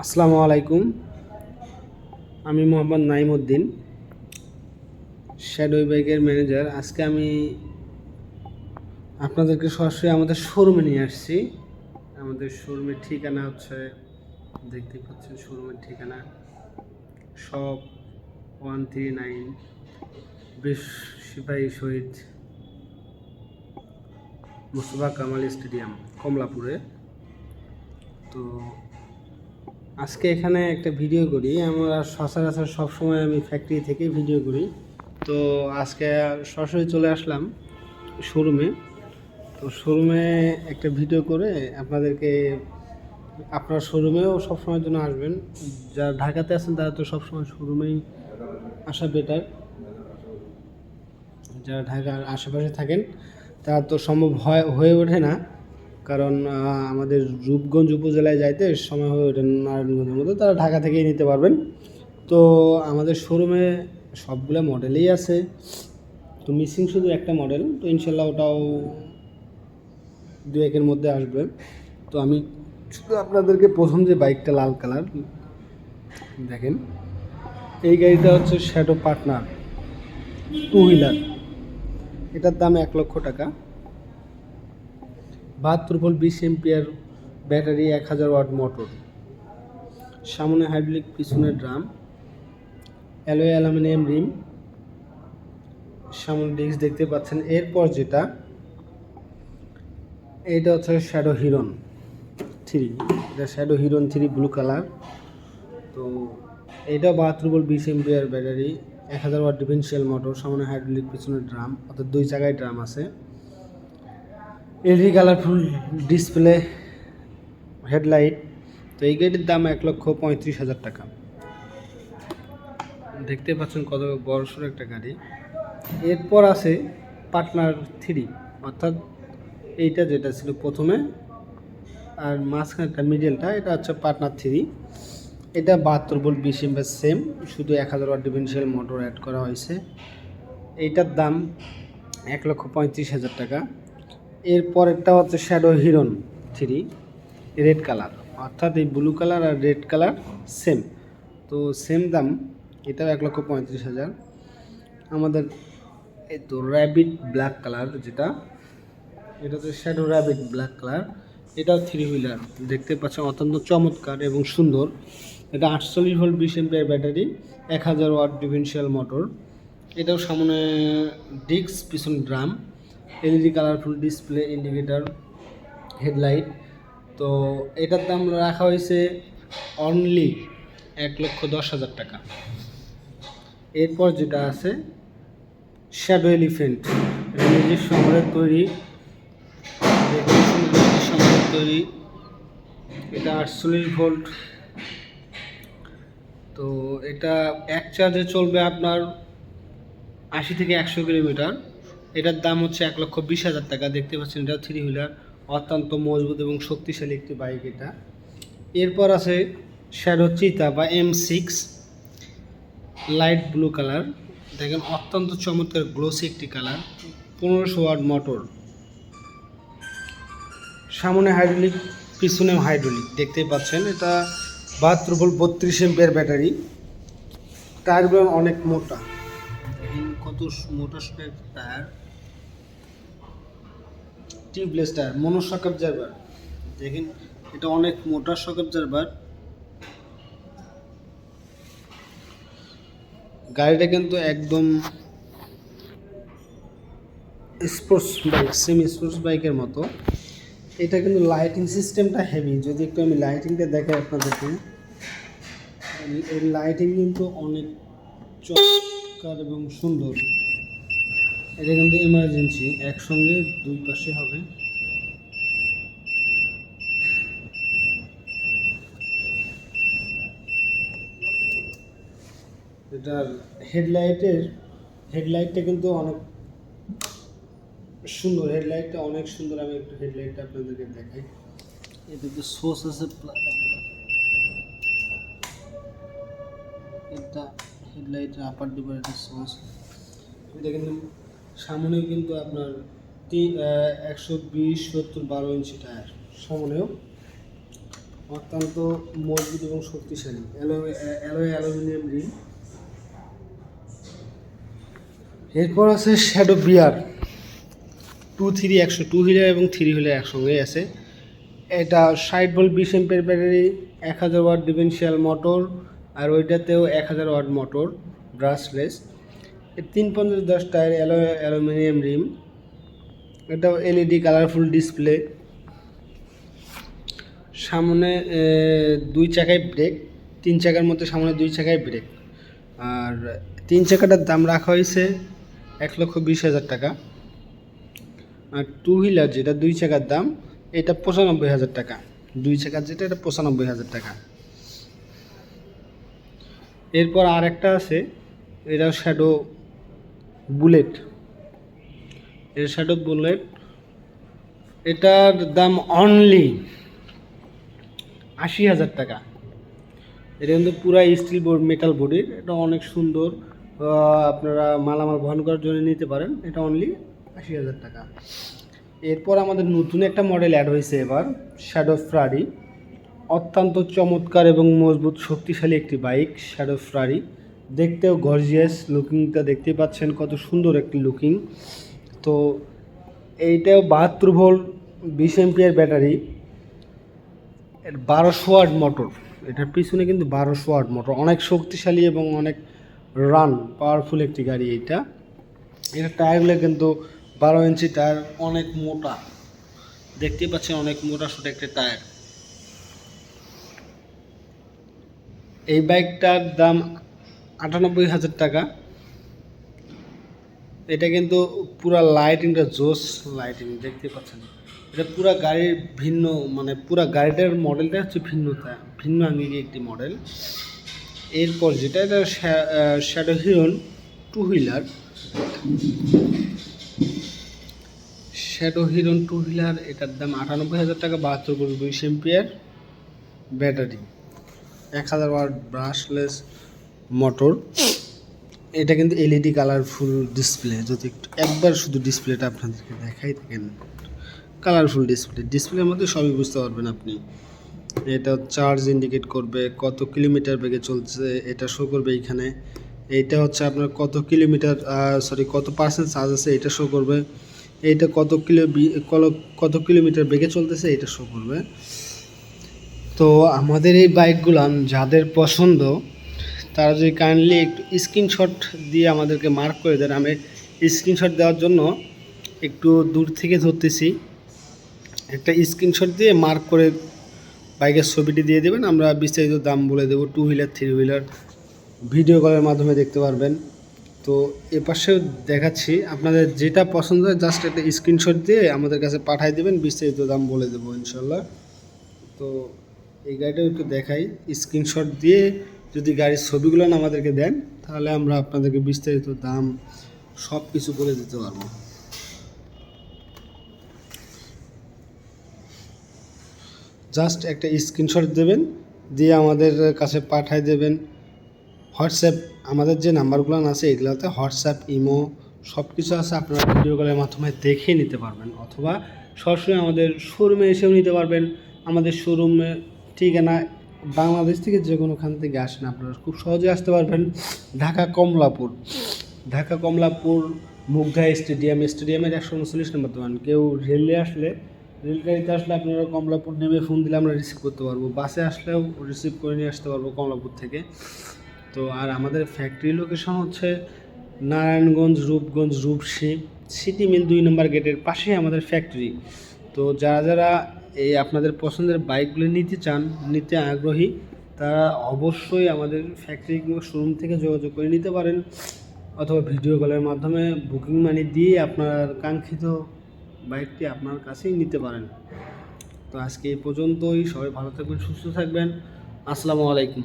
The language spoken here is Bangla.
আসসালামু আলাইকুম। আমি মোহাম্মদ নাইমুদ্দিন শ্যাডো বাইকের ম্যানেজার আজকে আমি আপনাদেরকে সরাসরি আমাদের শোরুমে নিয়ে আসছি। আমাদের শোরুমের ঠিকানা হচ্ছে, দেখতে পাচ্ছেন শোরুমের ঠিকানা সব ওয়ান থ্রি নাইন বিশ সিপাহী শহীদ মুস্তফা কামাল স্টেডিয়াম, কমলাপুরে। তো আজকে এখানে একটা ভিডিও করি। আমরা সচরাচর সবসময় আমি ফ্যাক্টরি থেকে ভিডিও করি। তো আজকে সরাসরি চলে আসলাম শোরুমে তো শোরুমে একটা ভিডিও করে আপনাদেরকে আপনার শোরুমেও সবসময়ের জন্য আসবেন। যারা ঢাকাতে আছেন, তারা তো সবসময় শোরুমেই আসা বেটার যারা ঢাকার আশেপাশে থাকেন, তারা তো সম্ভব হয়, হয়ে ওঠে না। কারণ আমাদের রূপগঞ্জ উপজেলায় যাইতে সময় হয়ে ওঠে নারায়ণগঞ্জের মতো তারা ঢাকা থেকেই নিতে পারবেন। তো আমাদের শোরুমে সবগুলো মডেলই আছে। তো মিসিং শুধু একটা মডেল। তো ইনশাল্লাহ ওটাও দু একের মধ্যে আসবে। তো আমি শুধু আপনাদেরকে প্রথম যে বাইকটা লাল কালার, দেখেন। এই গাড়িটা হচ্ছে শ্যাডো পার্টনার টু হুইলার এটার দাম এক লক্ষ টাকা। বাহাত্তর ভোল্ট বিশ এমপিয়ার ব্যাটারি, এক হাজার ওয়াট মোটর। সামনে হাইড্রোলিক, পিছনে ড্রাম। Alloy aluminium rim. সামনে ডিস্ক দেখতে পাচ্ছেন। এরপর যেটা, এটা হচ্ছে শ্যাডো হিরন থ্রি। এটা Shadow Heron three, blue colour. তো এটা বাহাত্তর ভোল্ট বিশ এমপিয়ার ব্যাটারি, এক হাজার ওয়াট ডিফেন্সিয়াল মোটর, সামনে হাইড্রোলিক, পিছনে ড্রাম, অর্থাৎ দুই জায়গায় ড্রাম আছে। এলইডি কালারফুল ডিসপ্লে হেডলাইট তো এই গাড়ির দাম এক লক্ষ পঁয়ত্রিশ হাজার টাকা। দেখতে পাচ্ছেন কত বড় সড়ো একটা গাড়ি। এরপর আছে পার্টনার থ্রি অর্থাৎ এইটা যেটা ছিল প্রথমে, আর মাঝখানটা মিডলটা এটা হচ্ছে পার্টনার থ্রি এটা বাহাত্তর ভোল্ট বিশ এমপের সেম শুধু এক হাজার ডিফেন্সিয়াল মোটর অ্যাড করা হয়েছে। এইটার দাম এক লক্ষ পঁয়ত্রিশ হাজার টাকা। এরপরেরটা হচ্ছে Shadow Heron three red colour অর্থাৎ এই ব্লু কালার আর রেড কালার সেম তো সেম দাম, এটাও এক লক্ষ পঁয়ত্রিশ হাজার। আমাদের এই তো র্যাবিট ব্ল্যাক কালার যেটা, এটা হচ্ছে শ্যাডো র্যাবিট ব্ল্যাক কালার এটাও থ্রি হুইলার দেখতে পাচ্ছেন অত্যন্ত চমৎকার এবং সুন্দর। এটা আটচল্লিশ ভোল্ট বিশ এমপিয়ার ব্যাটারি এক হাজার ওয়াট ডিফেন্সিয়াল মোটর এটাও সামনে ডিস্ক পিছন drum LED colourful display indicator headlight তো এটার দাম রাখা হয়েছে অনলি এক লক্ষ দশ হাজার টাকা। এরপর যেটা আছে শ্যাডো এলিফেন্ট এটা নিজস্ব তৈরি তৈরি। এটা আটচল্লিশ ভোল্ট। তো এটা এক চার্জে চলবে আপনার আশি থেকে একশো কিলোমিটার। এটার দাম হচ্ছে এক লক্ষ বিশ হাজার টাকা। দেখতে পাচ্ছেন এটা থ্রি হুইলার অত্যন্ত মজবুত এবং শক্তিশালী একটি বাইক এটা। এরপর আছে শ্যাডো চিতা বা M six light blue colour দেখেন, অত্যন্ত চমৎকার গ্লোসি একটি কালার পনেরোশো ওয়াট মোটর সামনে হাইড্রোলিক পিছনে হাইড্রোলিক দেখতেই পাচ্ছেন, এটা বাহাত্তর ভোল্ট বত্রিশ এমপিয়ার ব্যাটারি টায়ারগুলো অনেক মোটা। দেখেন কত মোটা সোটা একটা tyre? Tubeless tyre monoshock absorber দেখেন, এটা অনেক মোটা শক অবজারভার গাড়িটা কিন্তু একদম স্পোর্টস বাইক সেমি স্পোর্টস বাইকের মতো। এটা কিন্তু লাইটিং সিস্টেমটা হেভি যদি একটু আমি লাইটিংটা দেখাই আপনাদেরকে, এই লাইটিং কিন্তু অনেক চমৎকার এবং সুন্দর। এটা কিন্তু ইমার্জেন্সি একসঙ্গে দুই পাশে হবে। এটার হেডলাইটের হেডলাইটটা কিন্তু অনেক সুন্দর হেডলাইটটা অনেক সুন্দর। আমি একটু হেডলাইটটা আপনাদেরকে দেখাই। এটা যে সোর্স আছে, এটা হেডলাইটের আপার ডিপার একটা এটা কিন্তু সামনেও কিন্তু আপনার তিন একশো বিশ, সত্তর, বারো ইঞ্চি টায়ার সামনেও। অত্যন্ত মজবুত এবং শক্তিশালী। অ্যালো- অ্যালয় অ্যালুমিনিয়াম রিম এরপর আছে শ্যাডো বিয়ার। টু থ্রি, একশো টু হুইলার এবং থ্রি হুইলার একসঙ্গেই আছে। এটা ষাট ভোল্ট বিশ এম্পের ব্যাটারি, এক হাজার ওয়াট ডিফেন্সিয়াল মোটর আর ওইটাতেও এক হাজার ওয়াট মোটর ব্রাশলেস তিন পঞ্চাশ দশ টায়ার অ্যালো, অ্যালুমিনিয়াম রিম। এটাও এলইডি কালারফুল ডিসপ্লে সামনে দুই চাকায় ব্রেক তিন চাকার মধ্যে সামনে দুই চাকায় ব্রেক আর তিন চাকাটার দাম রাখা হয়েছে এক লক্ষ বিশ হাজার টাকা। আর টু হুইলার যেটা দুই চাকার দাম, এটা পঁচানব্বই হাজার টাকা। দুই চাকার যেটা, এটা পঁচানব্বই হাজার টাকা। এরপর আর একটা আছে এটা শ্যাডো বুলেট এটা শ্যাডো বুলেট এটার দাম অনলি আশি হাজার টাকা। এটা কিন্তু পুরা স্টিল বোর্ড মেটাল বডির এটা অনেক সুন্দর আপনারা মালামাল বহন করার জন্য নিতে পারেন। এটা অনলি আশি হাজার টাকা। এরপর আমাদের নতুন একটা মডেল অ্যাড হয়েছে এবার শ্যাডো ফ্রারি অত্যন্ত চমৎকার এবং মজবুত, শক্তিশালী একটি বাইক শ্যাডো ফ্রারি দেখতেও গর্জিয়াস লুকিংটা দেখতেই পাচ্ছেন, কত সুন্দর একটি লুকিং তো এইটাও বাহাত্তর ভোল্ট, বিশ এমপিয়ার ব্যাটারি এর বারোশো ওয়াট মোটর এটার পিছনে কিন্তু বারোশো ওয়াট মোটর অনেক শক্তিশালী এবং অনেক রান পাওয়ারফুল একটি গাড়ি এটা এটা টায়ারগুলো কিন্তু বারো ইঞ্চি টায়ার অনেক মোটা। দেখতেই পাচ্ছেন, অনেক মোটা সোটা একটা টায়ার এই বাইকটার দাম আটানব্বই হাজার টাকা। এটা কিন্তু পুরা লাইটিংটা জোস লাইটিং, দেখতে পাচ্ছেন? এটা পুরা গাড়ির ভিন্ন মানে পুরা গাড়িটার মডেলটা হচ্ছে ভিন্নতা, ভিন্ন আঙ্গিকে একটি মডেল। এরপর যেটা, এটা shadow heron two wheeler shadow heron two wheeler এটার দাম আটানব্বই হাজার টাকা, বাহাত্তর করে দুই এম্পিয়ার ব্যাটারি। এক হাজার ওয়াট ব্রাশলেস মোটর এটা কিন্তু এলইডি কালারফুল ডিসপ্লে যদি একটু একবার শুধু ডিসপ্লেটা আপনাদেরকে দেখাই থাকেন কালারফুল ডিসপ্লে ডিসপ্লের মধ্যে সবই বুঝতে পারবেন আপনি। এটা চার্জ ইন্ডিকেট করবে কত কিলোমিটার বেগে চলছে, এটা শো করবে এইখানে, এইটা হচ্ছে আপনার কত কিলোমিটার সরি কত পার্সেন্ট চার্জ আছে, এটা শো করবে, এইটা কত কিলো কত কিলোমিটার বেগে চলতেছে, এটা শো করবে। তো আমাদের এই বাইকগুলো যাদের পছন্দ, তারা যদি কাইন্ডলি একটু স্ক্রিনশট দিয়ে আমাদেরকে মার্ক করে দেন। আমি স্ক্রিনশট দেওয়ার জন্য একটু দূর থেকে ধরতেছি। একটা স্ক্রিনশট দিয়ে মার্ক করে বাইকের ছবিটি দিয়ে দেবেন। আমরা বিস্তারিত দাম বলে দেবো। Two wheeler three wheeler video কলের মাধ্যমে দেখতে পারবেন। তো এ পাশেও দেখাচ্ছি। আপনাদের যেটা পছন্দ হয় জাস্ট একটা স্ক্রিনশট দিয়ে আমাদের কাছে পাঠিয়ে দেবেন। বিস্তারিত দাম বলে দেবো ইনশাল্লাহ তো এই গাড়িটাও একটু দেখাই। স্ক্রিনশট দিয়ে যদি গাড়ির ছবিগুলো আমাদেরকে দেন, তাহলে আমরা আপনাদেরকে বিস্তারিত দাম সব কিছু বলে দিতে পারব। জাস্ট একটা স্ক্রিনশট দেবেন, দিয়ে আমাদের কাছে পাঠিয়ে দেবেন। হোয়াটসঅ্যাপ আমাদের যে নাম্বারগুলো আছে, এগুলোতে হোয়াটসঅ্যাপ ইমো সব কিছু আছে, আপনারা ভিডিও কলের মাধ্যমে দেখে নিতে পারবেন, অথবা সরাসরি আমাদের শোরুমে এসেও নিতে পারবেন। আমাদের শোরুমে ঠিকানা বাংলাদেশ থেকে যে কোনোখান থেকে আসেন আপনারা খুব সহজে আসতে পারবেন। ঢাকা কমলাপুর। ঢাকা কমলাপুর মুগধা স্টেডিয়াম। স্টেডিয়ামের একশো উনচল্লিশ নম্বর দোকান। কেউ রেলে আসলে, রেলগাড়িতে আসলে আপনারা কমলাপুর নেমে ফোন দিলে আমরা রিসিভ করতে পারব। বাসে আসলেও রিসিভ করে নিয়ে আসতে পারব কমলাপুর থেকে। তো আর আমাদের ফ্যাক্টরি লোকেশন হচ্ছে নারায়ণগঞ্জ, রূপগঞ্জ, রূপসী। সিটি মিল দুই নম্বর গেটের পাশেই আমাদের ফ্যাক্টরি তো যারা যারা এই আপনাদের পছন্দের বাইকগুলো নিতে চান, নিতে আগ্রহী, তারা অবশ্যই আমাদের ফ্যাক্টরি কিংবা শোরুম থেকে যোগাযোগ করে নিতে পারেন অথবা ভিডিও কলের মাধ্যমে বুকিং মানি দিয়ে আপনার কাঙ্ক্ষিত বাইকটি আপনার কাছেই নিতে পারেন। তো আজকে এই পর্যন্তই। সবাই ভালো থাকবেন, সুস্থ থাকবেন। আসসালামু আলাইকুম।